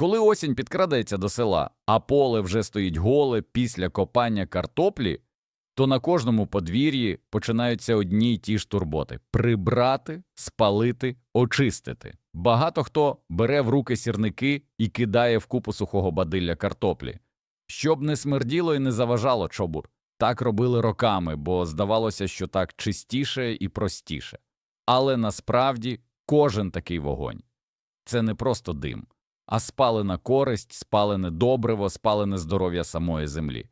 Коли осінь підкрадеться до села, а поле вже стоїть голе після копання картоплі, то на кожному подвір'ї починаються одні й ті ж турботи – прибрати, спалити, очистити. Багато хто бере в руки сірники і кидає в купу сухого бадилля картоплі. Щоб не смерділо і не заважало чобур. Так робили роками, бо здавалося, що так чистіше і простіше. Але насправді кожен такий вогонь – це не просто дим, а спалена користь, спалене добриво, спалене здоров'я самої землі.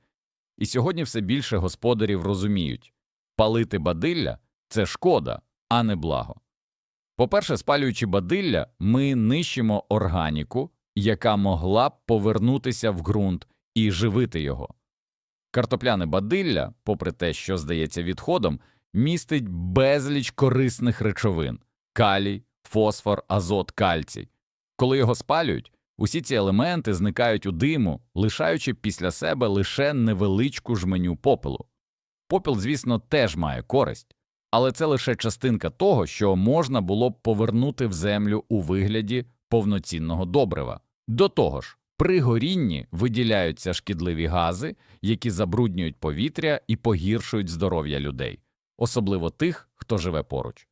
І сьогодні все більше господарів розуміють – палити бадилля – це шкода, а не благо. По-перше, спалюючи бадилля, ми нищимо органіку, яка могла б повернутися в ґрунт і живити його. Картопляне бадилля, попри те, що здається відходом, містить безліч корисних речовин – калій, фосфор, азот, кальцій. Коли його спалюють, усі ці елементи зникають у диму, лишаючи після себе лише невеличку жменю попелу. Попіл, звісно, теж має користь, але це лише частинка того, що можна було б повернути в землю у вигляді повноцінного добрива. До того ж, при горінні виділяються шкідливі гази, які забруднюють повітря і погіршують здоров'я людей, особливо тих, хто живе поруч.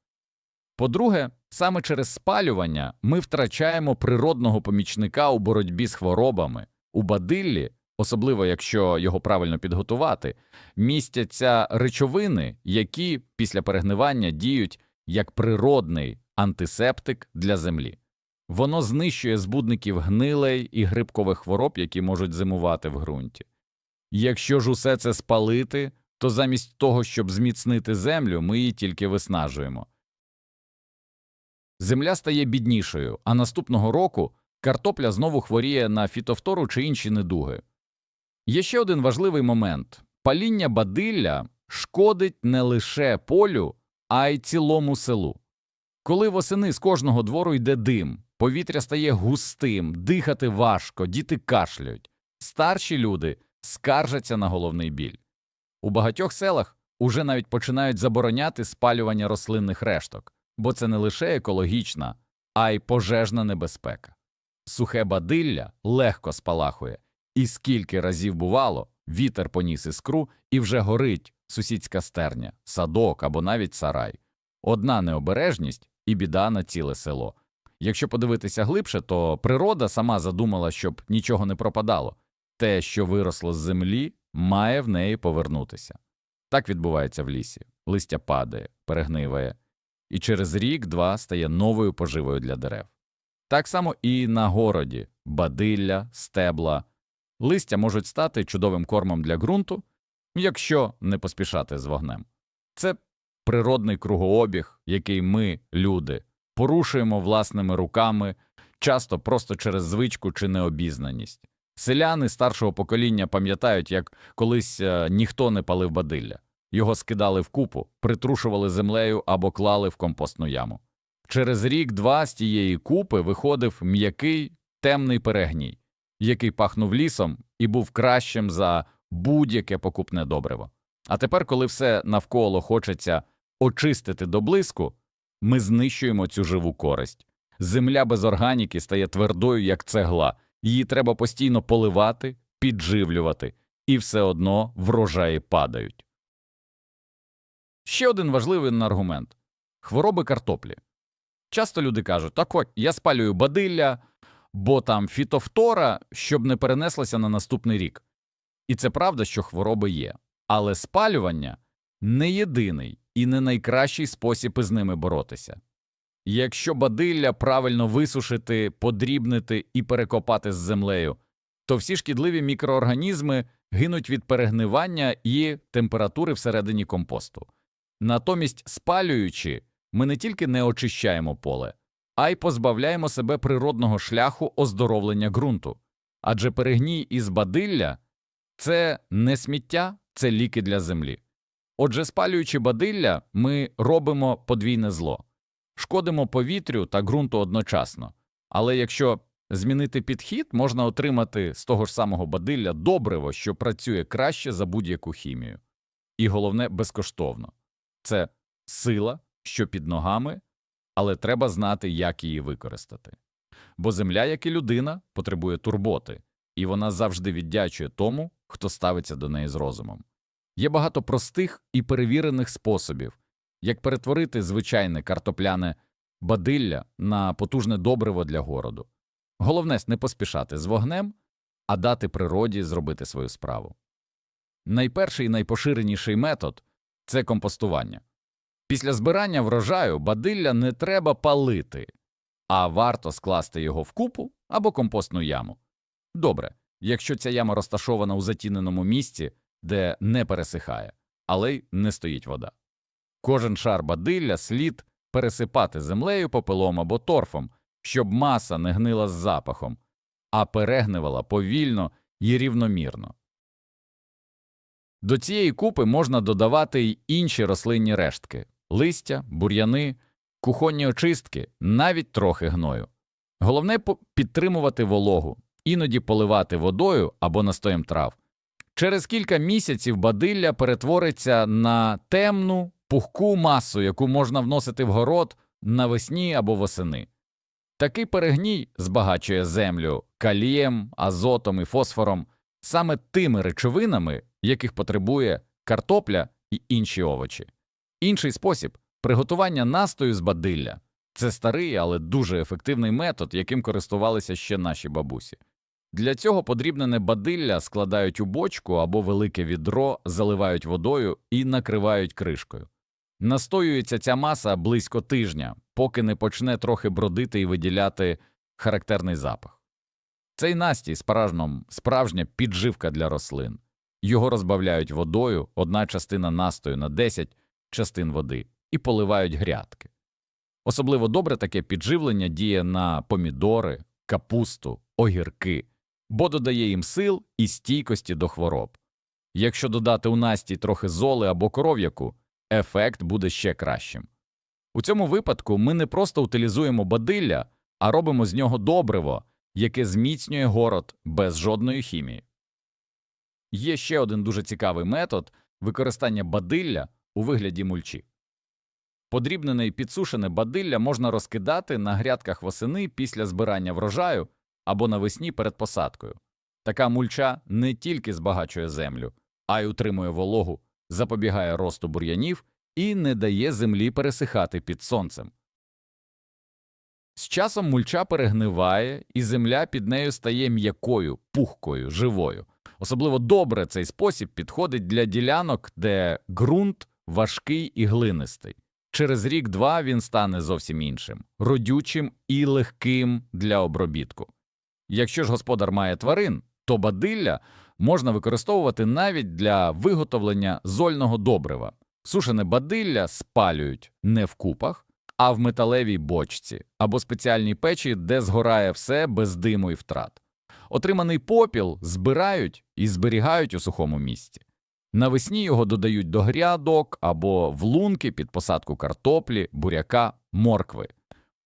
По-друге, саме через спалювання ми втрачаємо природного помічника у боротьбі з хворобами. У бадиллі, особливо якщо його правильно підготувати, містяться речовини, які після перегнивання діють як природний антисептик для землі. Воно знищує збудників гнилей і грибкових хвороб, які можуть зимувати в ґрунті. Якщо ж усе це спалити, то замість того, щоб зміцнити землю, ми її тільки виснажуємо. Земля стає біднішою, а наступного року картопля знову хворіє на фітофтору чи інші недуги. Є ще один важливий момент паління бадилля шкодить не лише полю, а й цілому селу. Коли восени з кожного двору йде дим, повітря стає густим, дихати важко, діти кашляють, старші люди скаржаться на головний біль. У багатьох селах уже навіть починають забороняти спалювання рослинних решток, бо це не лише екологічна, а й пожежна небезпека. Сухе бадилля легко спалахує, і скільки разів бувало, вітер поніс іскру і вже горить сусідська стерня, садок або навіть сарай. Одна необережність і біда на ціле село. Якщо подивитися глибше, то природа сама задумала, щоб нічого не пропадало. Те, що виросло з землі, має в неї повернутися. Так відбувається в лісі. Листя падає, перегниває, і через рік-два стає новою поживою для дерев. Так само і на городі бадилля, стебла, листя можуть стати чудовим кормом для ґрунту, якщо не поспішати з вогнем. Це природний кругообіг, який ми, люди, порушуємо власними руками, часто просто через звичку чи необізнаність. Селяни старшого покоління пам'ятають, як колись е, ніхто не палив бадилля. Його скидали в купу, притрушували землею або клали в компостну яму. Через рік-два з тієї купи виходив м'який темний перегній, який пахнув лісом і був кращим за будь-яке покупне добриво. А тепер, коли все навколо хочеться очистити до блиску, ми знищуємо цю живу користь. Земля без органіки стає твердою, як цегла, її треба постійно поливати, підживлювати, і все одно врожаї падають. Ще один важливий аргумент хвороби картоплі. Часто люди кажуть, так от, я спалюю бадилля, бо там фітофтора, щоб не перенеслася на наступний рік. І це правда, що хвороби є. Але спалювання не єдиний і не найкращий спосіб із ними боротися. Якщо бадилля правильно висушити, подрібнити і перекопати з землею, то всі шкідливі мікроорганізми гинуть від перегнивання і температури всередині компосту. Натомість, спалюючи, ми не тільки не очищаємо поле, а й позбавляємо себе природного шляху оздоровлення ґрунту. Адже перегній із бадилля це не сміття, це ліки для землі. Отже, спалюючи бадилля, ми робимо подвійне зло, шкодимо повітрю та ґрунту одночасно. Але якщо змінити підхід, можна отримати з того ж самого бадилля добриво, що працює краще за будь-яку хімію. І головне, безкоштовно це сила, що під ногами, але треба знати, як її використати. бо земля, як і людина, потребує турботи, і вона завжди віддячує тому, хто ставиться до неї з розумом. Є багато простих і перевірених способів, як перетворити звичайне картопляне бадилля на потужне добриво для городу. Головне не поспішати з вогнем, а дати природі зробити свою справу. Найперший і найпоширеніший метод це компостування. Після збирання врожаю бадилля не треба палити, а варто скласти його в купу або компостну яму. Добре, якщо ця яма розташована у затіненому місці, де не пересихає, але й не стоїть вода. Кожен шар бадилля слід пересипати землею, попелом або торфом, щоб маса не гнила з запахом, а перегнивала повільно і рівномірно. До цієї купи можна додавати й інші рослинні рештки листя, бур'яни, кухонні очистки, навіть трохи гною. Головне підтримувати вологу, іноді поливати водою або настоєм трав. Через кілька місяців бадилля перетвориться на темну, пухку масу, яку можна вносити в город навесні або восени. Такий перегній збагачує землю калієм, азотом і фосфором саме тими речовинами, яких потребує картопля і інші овочі. Інший спосіб приготування настою з бадилля це старий, але дуже ефективний метод, яким користувалися ще наші бабусі. Для цього подрібнене бадилля складають у бочку або велике відро, заливають водою і накривають кришкою. Настоюється ця маса близько тижня, поки не почне трохи бродити і виділяти характерний запах. Цей настій справжньом справжня підживка для рослин. Його розбавляють водою, одна частина настою на 10 частин води, і поливають грядки. Особливо добре таке підживлення діє на помідори, капусту, огірки, бо додає їм сил і стійкості до хвороб. Якщо додати у настій трохи золи або коров'яку, ефект буде ще кращим. У цьому випадку ми не просто утилізуємо бадилля, а робимо з нього добриво, яке зміцнює город без жодної хімії. Є ще один дуже цікавий метод використання бадилля у вигляді мульчі. Подрібнене і підсушене бадилля можна розкидати на грядках восени після збирання врожаю або навесні перед посадкою. Така мульча не тільки збагачує землю, а й утримує вологу, запобігає росту бур'янів і не дає землі пересихати під сонцем. З часом мульча перегниває, і земля під нею стає м'якою, пухкою, живою. Особливо добре цей спосіб підходить для ділянок, де ґрунт важкий і глинистий. Через рік-два він стане зовсім іншим, родючим і легким для обробітку. Якщо ж господар має тварин, то бадилля можна використовувати навіть для виготовлення зольного добрива. Сушене бадилля спалюють не в купах, а в металевій бочці або спеціальній печі, де згорає все без диму і втрат. Отриманий попіл збирають і зберігають у сухому місці. Навесні його додають до грядок або в лунки під посадку картоплі, буряка, моркви.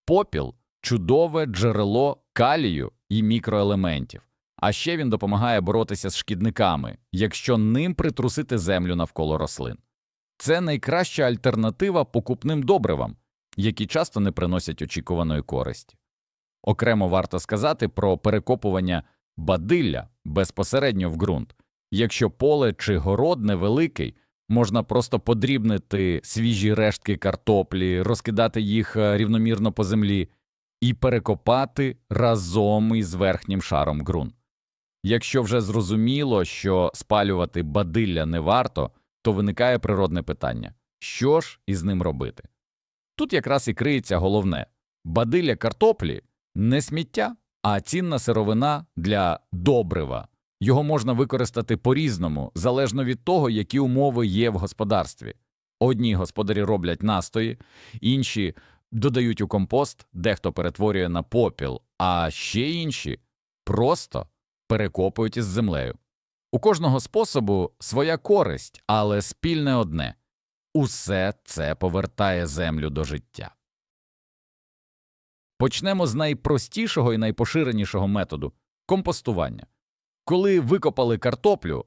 Попіл чудове джерело калію і мікроелементів. А ще він допомагає боротися з шкідниками, якщо ним притрусити землю навколо рослин. Це найкраща альтернатива покупним добривам, які часто не приносять очікуваної користі. Окремо варто сказати про перекопування бадилля безпосередньо в ґрунт. Якщо поле чи город невеликий, можна просто подрібнити свіжі рештки картоплі, розкидати їх е, рівномірно по землі і перекопати разом із верхнім шаром ґрунт. Якщо вже зрозуміло, що спалювати бадилля не варто, то виникає природне питання що ж із ним робити? Тут якраз і криється головне бадилля картоплі не сміття, а цінна сировина для добрива. Його можна використати по-різному, залежно від того, які умови є в господарстві. Одні господарі роблять настої, інші додають у компост, дехто перетворює на попіл, а ще інші просто перекопують із землею. У кожного способу своя користь, але спільне одне усе це повертає землю до життя. Почнемо з найпростішого і найпоширенішого методу компостування. Коли викопали картоплю,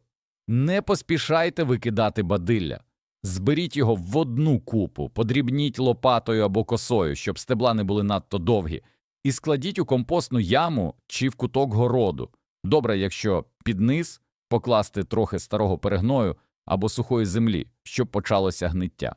не поспішайте викидати бадилля. Зберіть його в одну купу, подрібніть лопатою або косою, щоб стебла не були надто довгі, і складіть у компостну яму чи в куток городу. Добре, якщо під низ покласти трохи старого перегною або сухої землі, щоб почалося гниття.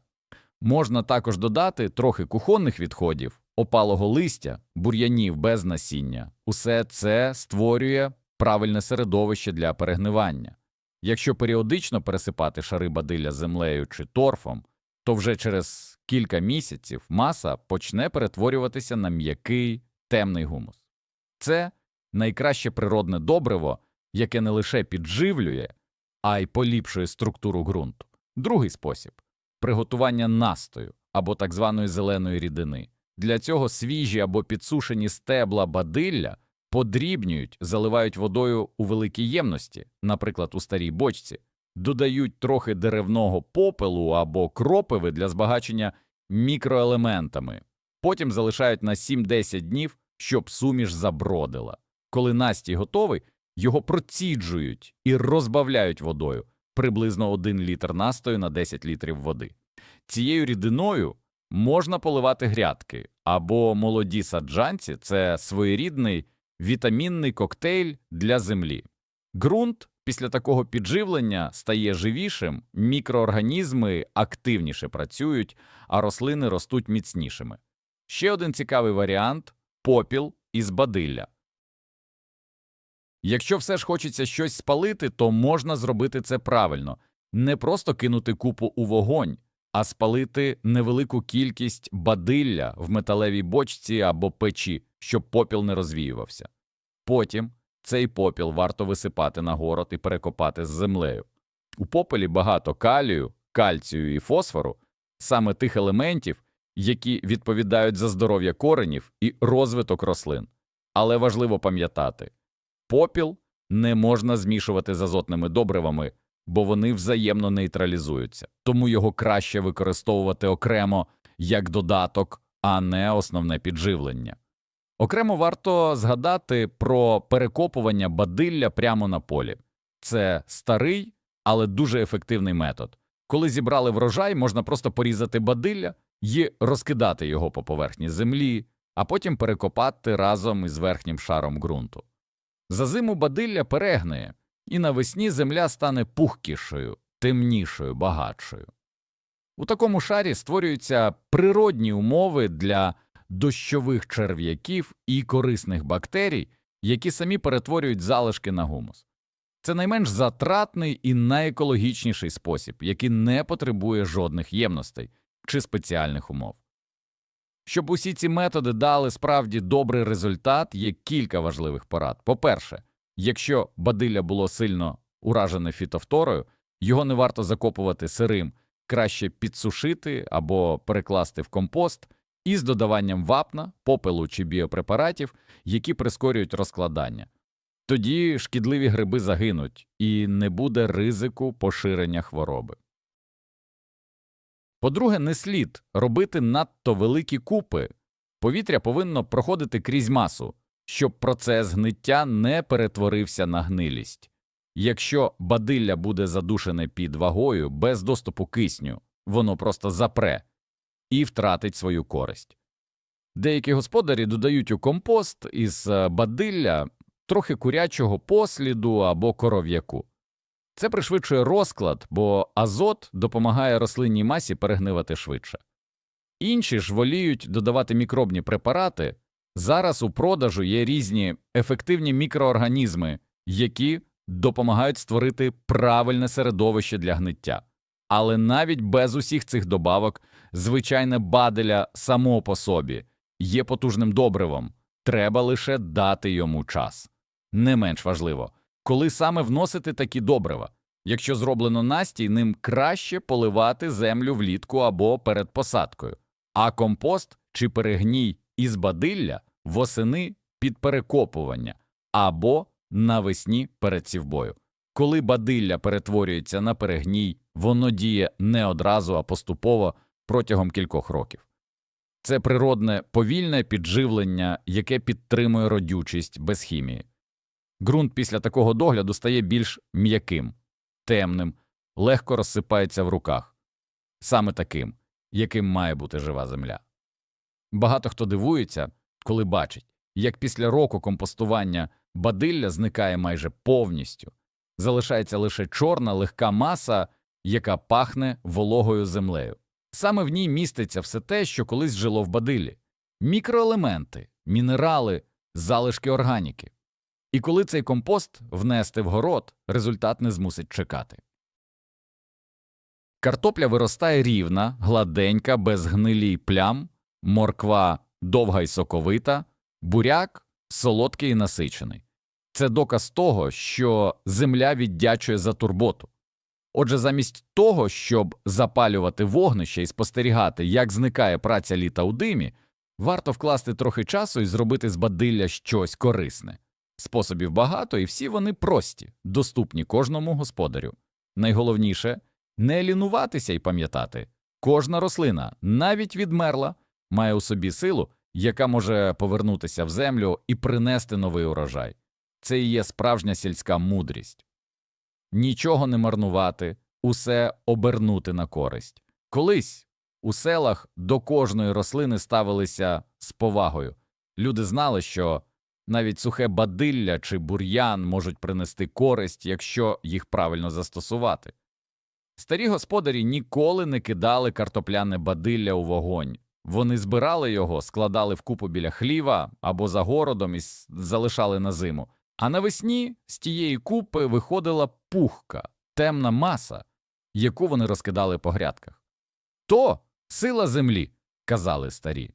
Можна також додати трохи кухонних відходів, опалого листя, бур'янів без насіння. Усе це створює правильне середовище для перегнивання. Якщо періодично пересипати шари бадилля землею чи торфом, то вже через кілька місяців маса почне перетворюватися на м'який темний гумус. Це найкраще природне добриво, яке не лише підживлює, а й поліпшує структуру ґрунту. Другий спосіб приготування настою або так званої зеленої рідини. Для цього свіжі або підсушені стебла бадилля подрібнюють, заливають водою у великій ємності, наприклад, у старій бочці, додають трохи деревного попелу або кропиви для збагачення мікроелементами, потім залишають на 7-10 днів, щоб суміш забродила. Коли настій готовий, його проціджують і розбавляють водою приблизно 1 літр настою на 10 літрів води. Цією рідиною можна поливати грядки або молоді саджанці це своєрідний вітамінний коктейль для землі. Ґрунт після такого підживлення стає живішим, мікроорганізми активніше працюють, а рослини ростуть міцнішими. Ще один цікавий варіант попіл із бадилля. Якщо все ж хочеться щось спалити, то можна зробити це правильно не просто кинути купу у вогонь, а спалити невелику кількість бадилля в металевій бочці або печі, щоб попіл не розвіювався. Потім цей попіл варто висипати на город і перекопати з землею. У попелі багато калію, кальцію і фосфору, саме тих елементів, які відповідають за здоров'я коренів і розвиток рослин. Але важливо пам'ятати попіл не можна змішувати з азотними добривами, бо вони взаємно нейтралізуються, тому його краще використовувати окремо як додаток, а не основне підживлення. Окремо варто згадати про перекопування бадилля прямо на полі. Це старий, але дуже ефективний метод. Коли зібрали врожай, можна просто порізати бадилля і розкидати його по поверхні землі, а потім перекопати разом із верхнім шаром ґрунту. За зиму бадилля перегниє, і навесні земля стане пухкішою, темнішою, багатшою. У такому шарі створюються природні умови для дощових черв'яків і корисних бактерій, які самі перетворюють залишки на гумус. Це найменш затратний і найекологічніший спосіб, який не потребує жодних ємностей чи спеціальних умов. Щоб усі ці методи дали справді добрий результат, є кілька важливих порад. По-перше, якщо бадилля було сильно уражене фітофторою, його не варто закопувати сирим, краще підсушити або перекласти в компост із додаванням вапна, попелу чи біопрепаратів, які прискорюють розкладання. Тоді шкідливі гриби загинуть і не буде ризику поширення хвороби. По-друге, не слід робити надто великі купи. Повітря повинно проходити крізь масу, щоб процес гниття не перетворився на гнилість. Якщо бадилля буде задушене під вагою без доступу кисню, воно просто запре і втратить свою користь. Деякі господарі додають у компост із е, бадилля трохи курячого посліду або коров'яку. Це пришвидшує розклад, бо азот допомагає рослинній масі перегнивати швидше. Інші ж воліють додавати мікробні препарати. Зараз у продажу є різні ефективні мікроорганізми, які допомагають створити правильне середовище для гниття. Але навіть без усіх цих добавок звичайне баделя само по собі є потужним добривом, треба лише дати йому час. Не менш важливо, коли саме вносити такі добрива. Якщо зроблено настій, ним краще поливати землю влітку або перед посадкою, а компост чи перегній із бадилля восени під перекопування або навесні перед сівбою. Коли бадилля перетворюється на перегній, воно діє не одразу, а поступово протягом кількох років. Це природне повільне підживлення, яке підтримує родючість без хімії. Ґрунт після такого догляду стає більш м'яким, темним, легко розсипається в руках, саме таким, яким має бути жива земля. Багато хто дивується, коли бачить, як після року компостування бадилля зникає майже повністю. Залишається лише чорна легка маса, яка пахне вологою землею. Саме в ній міститься все те, що колись жило в бадиллі – мікроелементи, мінерали, залишки органіки. І коли цей компост внести в город, результат не змусить чекати. Картопля виростає рівна, гладенька, без гнилі й плям, морква довга й соковита, буряк солодкий і насичений. Це доказ того, що земля віддячує за турботу. Отже, замість того, щоб запалювати вогнище і спостерігати, як зникає праця літа у димі, варто вкласти трохи часу і зробити з бадилля щось корисне. Способів багато, і всі вони прості, доступні кожному господарю. Найголовніше не лінуватися і пам'ятати. Кожна рослина, навіть відмерла, має у собі силу, яка може повернутися в землю і принести новий урожай. Це і є справжня сільська мудрість. Нічого не марнувати, усе обернути на користь. Колись у селах до кожної рослини ставилися з повагою. Люди знали, що навіть сухе бадилля чи бур'ян можуть принести користь, якщо їх правильно застосувати. Старі господарі ніколи не кидали картопляне бадилля у вогонь. Вони збирали його, складали в купу біля хліва або за городом і залишали на зиму. А навесні з тієї купи виходила пухка, темна маса, яку вони розкидали по грядках. То сила землі, казали старі.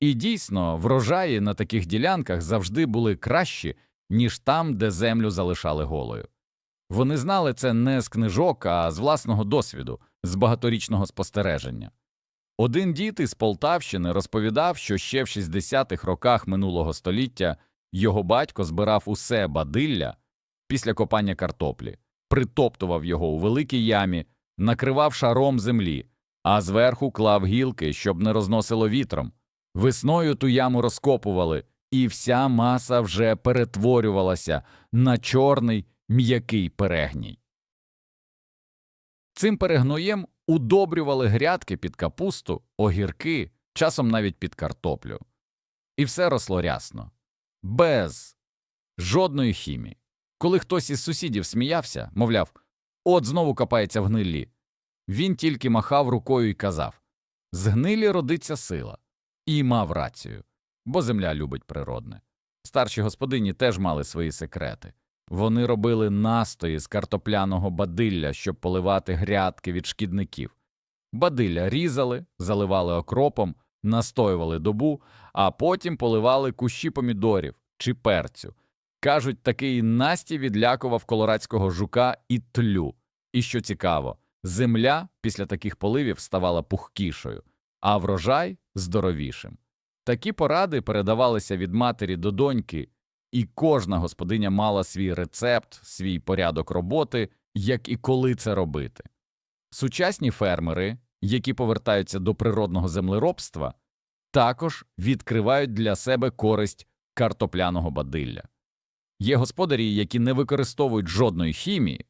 І дійсно, врожаї на таких ділянках завжди були кращі, ніж там, де землю залишали голою. Вони знали це не з книжок, а з власного досвіду, з багаторічного спостереження. Один дід із Полтавщини розповідав, що ще в 60-х роках минулого століття його батько збирав усе бадилля після копання картоплі, притоптував його у великій ямі, накривав шаром землі, а зверху клав гілки, щоб не розносило вітром. Весною ту яму розкопували, і вся маса вже перетворювалася на чорний м'який перегній. Цим перегноєм удобрювали грядки під капусту, огірки, часом навіть під картоплю. І все росло рясно, без жодної хімії. Коли хтось із сусідів сміявся, мовляв, от знову копається в гнилі, він тільки махав рукою і казав з гнилі родиться сила. І мав рацію, бо земля любить природне. Старші господині теж мали свої секрети. Вони робили настої з картопляного бадилля, щоб поливати грядки від шкідників. Бадилля різали, заливали окропом, настоювали добу, а потім поливали кущі помідорів чи перцю. Кажуть, такий настій відлякував колорадського жука і тлю. І що цікаво, земля після таких поливів ставала пухкішою, а врожай здоровішим. Такі поради передавалися від матері до доньки, і кожна господиня мала свій рецепт, свій порядок роботи, як і коли це робити. Сучасні фермери, які повертаються до природного землеробства, також відкривають для себе користь картопляного бадилля. Є господарі, які не використовують жодної хімії,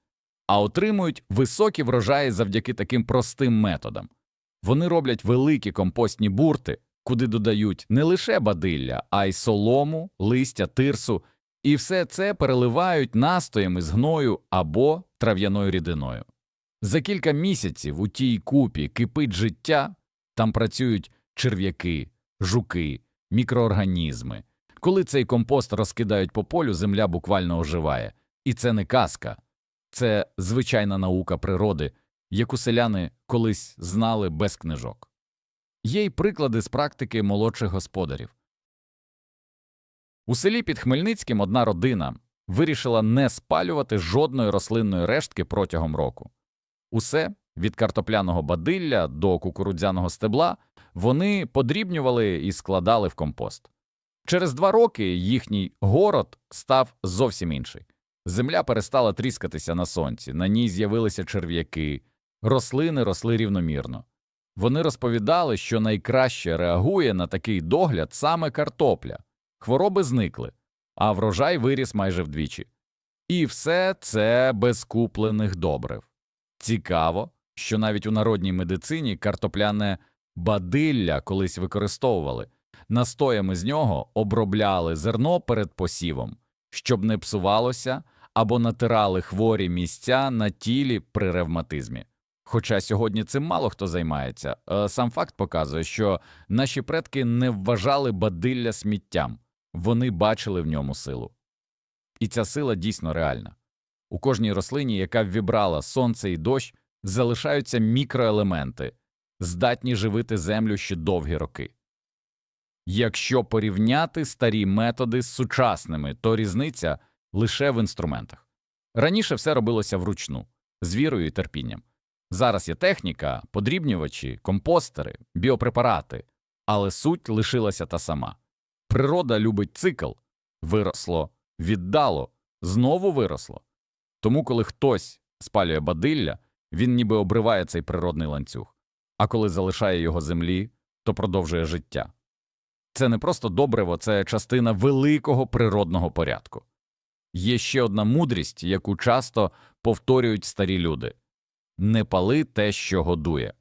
а отримують високі врожаї завдяки таким простим методам. Вони роблять великі компостні бурти, куди додають не лише бадилля, а й солому, листя, тирсу, і все це переливають настоями з гною або трав'яною рідиною. За кілька місяців у тій купі кипить життя, там працюють черв'яки, жуки, мікроорганізми. Коли цей компост розкидають по полю, земля буквально оживає. І це не казка, це звичайна наука природи, яку селяни колись знали без книжок. Є й приклади з практики молодших господарів. У селі під Хмельницьким одна родина вирішила не спалювати жодної рослинної рештки протягом року. Усе від картопляного бадилля до кукурудзяного стебла вони подрібнювали і складали в компост. Через два роки їхній город став зовсім інший. Земля перестала тріскатися на сонці, на ній з'явилися черв'яки, рослини росли рівномірно. Вони розповідали, що найкраще реагує на такий догляд саме картопля. Хвороби зникли, а врожай виріс майже вдвічі. І все це без куплених добрив. Цікаво, що навіть у народній медицині картопляне бадилля колись використовували. Настоями з нього обробляли зерно перед посівом, щоб не псувалося, або натирали хворі місця на тілі при ревматизмі. Хоча сьогодні цим мало хто займається, е, сам факт показує, що наші предки не вважали бадилля сміттям, вони бачили в ньому силу. І ця сила дійсно реальна. У кожній рослині, яка ввібрала сонце і дощ, залишаються мікроелементи, здатні живити землю ще довгі роки. Якщо порівняти старі методи з сучасними, то різниця лише в інструментах. Раніше все робилося вручну, з вірою і терпінням. Зараз є техніка, подрібнювачі, компостери, біопрепарати, але суть лишилася та сама. Природа любить цикл виросло, віддало, знову виросло. Тому, коли хтось спалює бадилля, він ніби обриває цей природний ланцюг, а коли залишає його землі, то продовжує життя. Це не просто добриво, це частина великого природного порядку. Є ще одна мудрість, яку часто повторюють старі люди не пали те, що годує,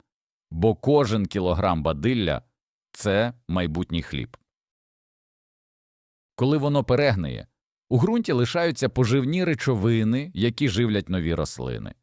бо кожен кілограм бадилля це майбутній хліб. Коли воно перегниє, у ґрунті лишаються поживні речовини, які живлять нові рослини.